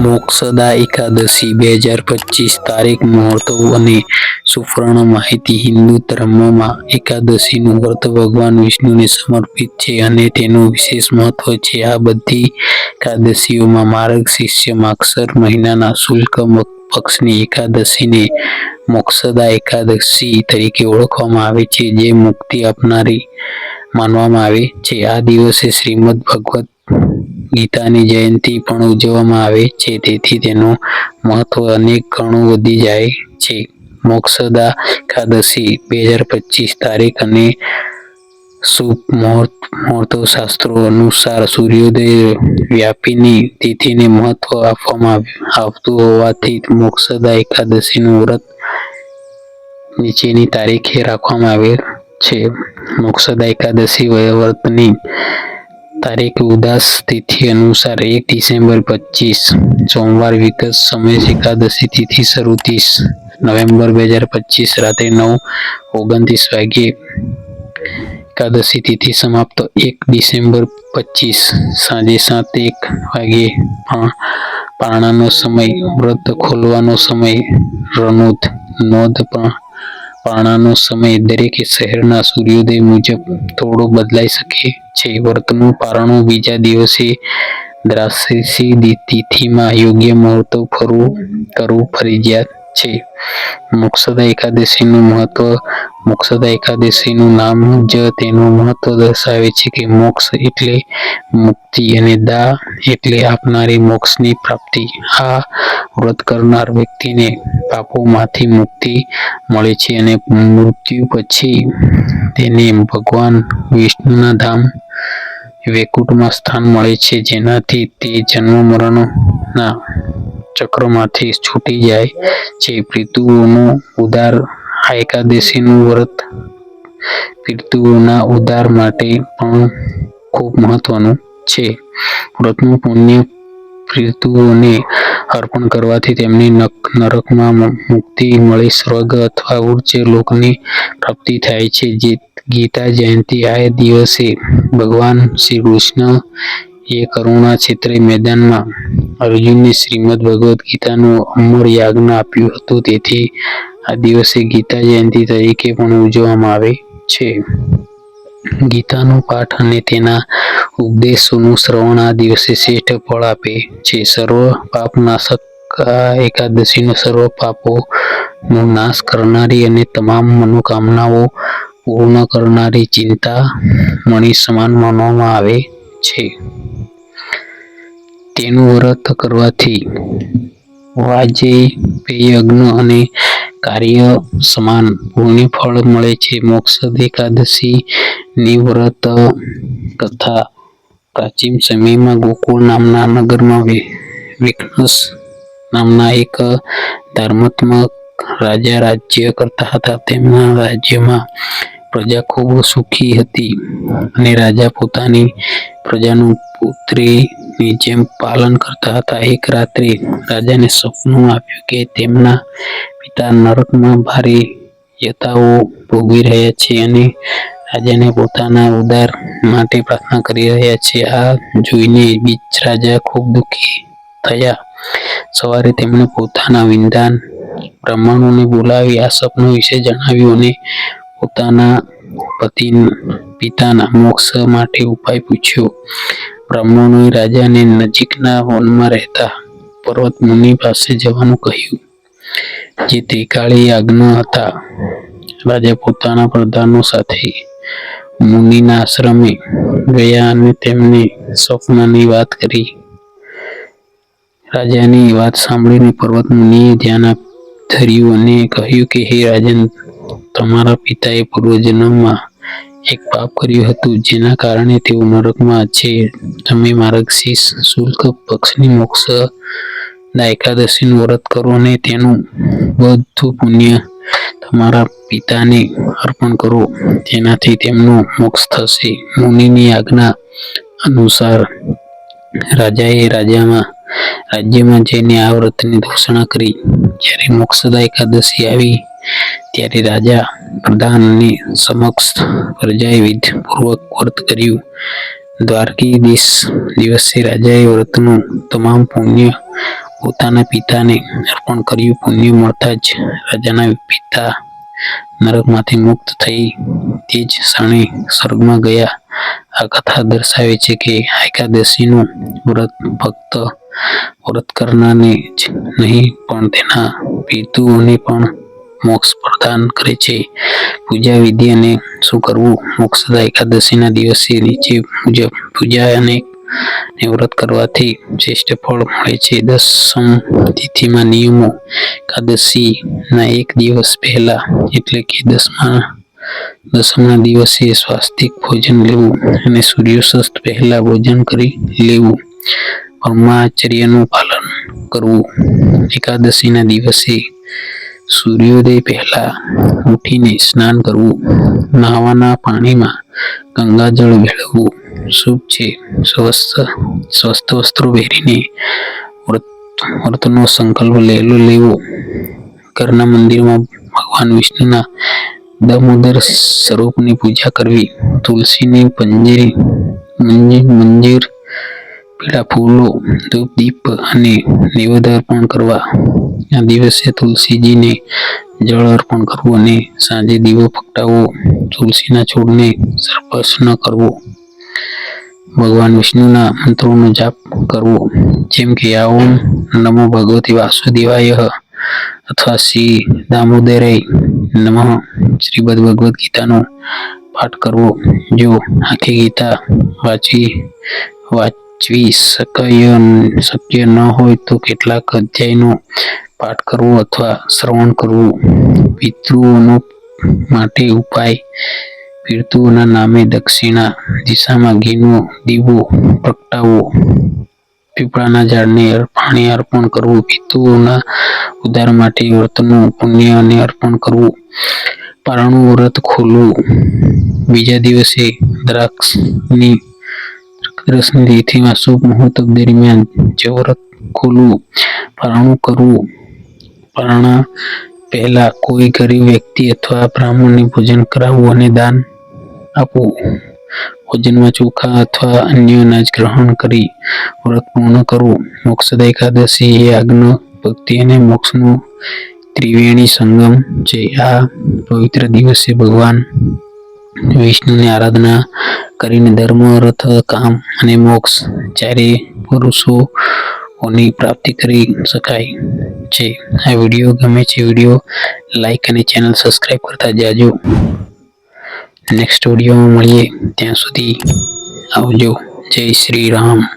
મોક્ષદા એકાદશી બે હજાર પચીસ તારીખ મુહૂર્તો અને સુપર્ણ માહિતી હિન્દુ ધર્મમાં એકાદશીનું વ્રત ભગવાન વિષ્ણુને સમર્પિત છે અને તેનું વિશેષ મહત્વ છે. આ બધી એકાદશીઓમાં માર્ગ શિષ્ય માક્ષર મહિનાના શુલ્ક પક્ષની એકાદશીને મોક્ષદા એકાદશી તરીકે ઓળખવામાં આવે છે, જે મુક્તિ આપનારી માનવામાં આવે છે. આ દિવસે શ્રીમદ ભગવદ્ ગીતાની જયંતી પણ ઉજવવામાં આવે છે. તેથી તેનું મહત્વ અનેક ગણું વધી જાય છે. મોક્ષદા એકાદશી બે હજાર પચીસ તારીખ અને શુભ મુહૂર્ત મુહૂર્તો શાસ્ત્રો અનુસાર સૂર્યોદય વ્યાપીની તિથિને મહત્વ આપવામાં આવતું હોવાથી મોક્ષદા એકાદશીનું વ્રત નીચેની તારીખે રાખવામાં આવે છે. મોક્ષદા એકાદશી વ્રતની તારીખ ઉદાસ તિથિ અનુસાર એક ડિસેમ્બર પચીસ, સોમવાર વિગત સમય એકાદશી તિથિ શરૂ ત્રીસ નવેમ્બર બે હજાર પચીસ રાત્રે નવ ઓગણત્રીસ વાગ્યે. એકાદશી તિથિ સમાપ્ત એક ડિસેમ્બર પચીસ, સાંજે સાત એક વાગ્યે પાણાનો સમય, વ્રત ખોલવાનો સમય રણોધ નોંધ પારણાનો સમય દરેક શહેરના સૂર્યોદય મુજબ થોડો બદલાઈ શકે છે. વર્તનું પારણું બીજા દિવસે દ્રાસી તિથિમાં યોગ્ય મુહૂર્તે ફરવું, કરવું, ફરજિયાત છે. મોક્ષદા એકાદશીનું મહત્વ મોક્ષદા એકાદશીનું નામ જ તેનું મહત્વ દર્શાવે છે કે મોક્ષ એટલે મુક્તિ અને દા એટલે આપનારી મોક્ષની પ્રાપ્તિ. આ વ્રત કરનાર વ્યક્તિને પાપોમાંથી મુક્તિ મળે છે અને મૃત્યુ પછી તેને ભગવાન વિષ્ણુના ધામ વૈકુંઠમાં સ્થાન મળે છે, જેનાથી તે જન્મ મરણના ચક્રમાંથી છૂટી જાય છે. પિતૃઓનું ઉદ્ધાર આ એકાદશીનું વ્રત પિતૃઓના ઉદ્ધાર માટે પણ ખૂબ મહત્વનું છે. વ્રતનું પુણ્ય પિતૃઓને અર્પણ કરવાથી તેમને નરકમાં મુક્તિ મળી. સ્વર્ગ અથવા ઉચ્ચ લોકની પ્રાપ્તિ થાય છે. જે ગીતા જયંતિ આ દિવસે ભગવાન શ્રીકૃષ્ણ એ કરુણા ક્ષેત્ર મેદાનમાં અર્જુનને શ્રીમદ ભગવદ્ ગીતાનું અમર યાજ્ઞ આપ્યું હતું. તેથી આ દિવસે ગીતા જયંતિ તરીકે પણ ઉજવવામાં આવે છે. ગીતાનો પાઠ અને તેના ઉપદેશોનું શ્રવણ આ દિવસે શ્રેષ્ઠ ફળ આપે છે. સર્વ પાપનાશક આ એકાદશીનો સર્વ પાપોનો નાશ કરનારી અને તમામ મનોકામનાઓ પૂર્ણ કરનારી ચિંતા મણી સમાન માનવામાં આવે છે. તેનું વ્રત કરવાથી વાજે યજ્ઞ અને કાર્ય સમાન પુણ્યફળ મળે છે. મોક્ષદ એકાદશીની વ્રત કથા પ્રાચીન સમયમાં ગોકુળ નામના નગરમાં વેદવ્યાસ નામના એક ધર્માત્મક રાજા રાજ્ય કરતા હતા. તેમના રાજ્યમાં પ્રજા ખૂબ સુખી હતી અને રાજા પોતાની પ્રજાનું પુત્રીની જેમ પાલન કરતા હતા. એક રાત્રે રાજાને સપનું આવ્યું કે તેમના પિતા નરકમાં ભારે યતાઓ ભોગવી રહ્યા છે અને રાજાને પોતાના ઉદાર માટે પ્રાર્થના કરી રહ્યા છે. આ જોઈને રાજા ખૂબ દુઃખી થયા. સવારે તેમણે પોતાના વિંધાન બ્રાહ્મણોને બોલાવી આ સપનું વિશે જણાવ્યું અને પોતાના પતિ પિતાના મોક્ષ માટે ઉપાય પૂછ્યો. બ્રાહ્મણોએ રાજાને નજીકના વનમાં રહેતા પર્વત મુનિ પાસે જવાનું કહ્યું. જે ત્રિકાળી યજ્ઞ હતા. રાજા પોતાના પ્રધાનો સાથે મુનિના આશ્રમે ગયા અને તેમને સ્વપ્નની વાત કરી. રાજાની વાત સાંભળીને પર્વત મુનિએ ધ્યાન ધર્યું અને કહ્યું કે, હે રાજન, તમારા પિતાએ પૂર્વજન્મમાં એક પાપ કર્યું હતું, જેના કારણે તેઓ નરકમાં છે. તમે માર્ગશીર્ષ શુલ્ક પક્ષની મોક્ષ એકાદશીનું વ્રત કરો અને તેનું બધું પુણ્ય તમારા પિતાને અર્પણ કરો તેનાથી તેમનો મોક્ષ થશે. મુનિની આજ્ઞા અનુસાર રાજાએ રાજ્યમાં જઈને આ વ્રતની ઘોષણા કરી. જ્યારે મોક્ષદા એકાદશી આવી, ત્યારે રાજા પ્રધાનની સમક્ષ પ્રજાએ વિધપૂર્વક વ્રત કર્યું. દ્વારકી દ્વાદશી દિવસે રાજાએ વ્રતનું તમામ પુણ્ય પોતાના પિતાને અર્પણ કર્યું. પુણ્ય મળતા જ રાજાના પિતા નરકમાંથી મુક્ત થઈ તે જ ક્ષણે સ્વર્ગમાં ગયા. આ કથા દર્શાવે છે કે એકાદશીનું વ્રત ફક્ત વ્રત કરનારને જ નહીં, પણ તેના પિતૃઓને પણ મોક્ષ પ્રદાન કરે છે. પૂજા વિધિ અને શું કરવું? મોક્ષદા એકાદશીના દિવસે નીચે મુજબ પૂજા અને વ્રત કરવાથી શ્રેષ્ઠ ફળ મળે છે. દસમ તિથિમાં નિયમો. એકાદશીના એક દિવસ પહેલા, એટલે કે દસમા, દસમના દિવસે સ્વાસ્તિક ભોજન લેવું અને સૂર્યાસ્ત પહેલા ભોજન કરી લેવું. બ્રહ્મચર્યનું પાલન કરવું. એકાદશીના દિવસે સૂર્યોદય પહેલા ઉઠીને સ્નાન કરવું. નહાવાના પાણીમાં ગંગાજળ ભેળવવું. શુભ છે. સ્વસ્થ સ્વસ્થ વસ્ત્રો પહેરીને વ્રત, વ્રતનો સંકલ્પ લેલો લેવો. ઘરના મંદિરમાં ભગવાન વિષ્ણુના દામોદર સ્વરૂપની પૂજા કરવી. તુલસીની પંજીરી મંજિર મંજિર પીળા ફૂલો, ધૂપ, દીપ અને નૈવેદ્ય અર્પણ કરવા. આ દિવસે તુલસીજીને જળ અર્પણ કરવું અને સાંજે દીવો પ્રગટાવવો તુલસીના છોડને સરપસ ન કરવો. ભગવાન વિષ્ણુના મંત્રોનો જાપ કરવો, જેમ કે આ નમો ભગવતી વાસુદેવાય અથવા શ્રી દામોદરાય નમઃ શ્રીમદ ભગવદ્ ગીતાનો પાઠ કરવો. જો આખી ગીતા વાંચી વાંચવી શક્ય શક્ય ન હોય તો કેટલાક અધ્યાયનો પાઠ કરવો અથવા શ્રવણ કરવું. પિતૃઓનો માટે ઉપાય. પિતૃઓના નામે દક્ષિણા, દિશામાં ઘીનો દીવો પ્રગટાવવો પીપળાના ઝાડને પાણી અર્પણ કરવું. પિતૃઓના ઉદ્ધાર માટે વ્રતનું પુણ્ય અને અર્પણ કરવું. પારણું વ્રત ખોલવું. બીજા દિવસે દ્રાક્ષની દ્રાક્ષની તિથિમાં શુભ મુહૂર્ત દરમિયાન જે વ્રત ખોલવું, પારણું કરવું, પારણા પહેલા કોઈ ગરીબ વ્યક્તિ અથવા બ્રાહ્મણને ભોજન કરાવવું અને દાન આપવું, ભોજનમાં ચોખા અથવા અન્ય અનાજ ગ્રહણ કરી વ્રત પૂર્ણ કરવું, મોક્ષદ એકાદશી એ આજ્ઞ, ભક્તિ અને મોક્ષનું ત્રિવેણી સંગમ છે. આ પવિત્ર દિવસે ભગવાન વિષ્ણુની આરાધના કરીને ધર્મ, રથ, કામ અને મોક્ષ ચારેય પુરુષોની પ્રાપ્તિ કરી શકાય છે. આ વીડિયો ગમે છે વીડિયો લાઈક અને ચેનલ સબસ્ક્રાઈબ કરતા જાજો. નેક્સ્ટ વિડીયોમાં મળીએ. ત્યાં સુધી આવજો. જય શ્રી રામ.